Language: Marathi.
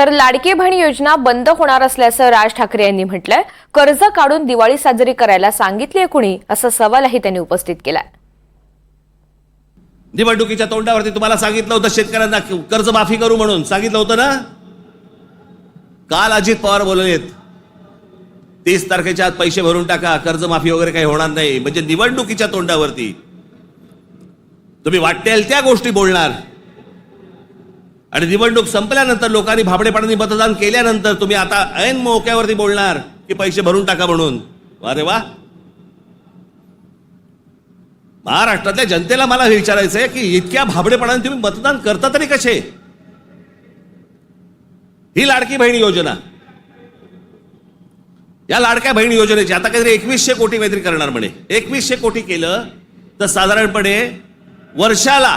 तर लाडकी बहीण योजना बंद होणार असल्याचं राज ठाकरे यांनी म्हटलंय. कर्ज काढून दिवाळी साजरी करायला सांगितलीये कुणी? असा सवालही त्यांनी उपस्थित केलाय. निवडणुकीच्या तोंडावरती तुम्हाला सांगितलं होतं शेतकऱ्यांना कर्ज माफी करू म्हणून. सांगितलं होतं ना? काल अजित पवार बोललेत तीस तारखेच्या आत पैसे भरून टाका कर्जमाफी वगैरे काही होणार नाही. म्हणजे निवडणुकीच्या तोंडावरती. तुम्ही वाटेल त्या गोष्टी बोलणार. आणि निवडणूक संपल्यानंतर लोकांनी भाबडेपणाने मतदान केल्यानंतर तुम्ही आता ऐन मोक्यावरती बोलणार की पैसे भरून टाका म्हणून. अरे वा. महाराष्ट्रातल्या जनतेला मला हे विचारायचं आहे की इतक्या भाबडेपणाने तुम्ही मतदान करता तरी कसे? ही लाडकी बहीण योजना. या लाडक्या बहीण योजनेची आता काहीतरी एकवीसशे कोटी काहीतरी करणार म्हणे. एकवीसशे कोटी केलं तर साधारणपणे वर्षाला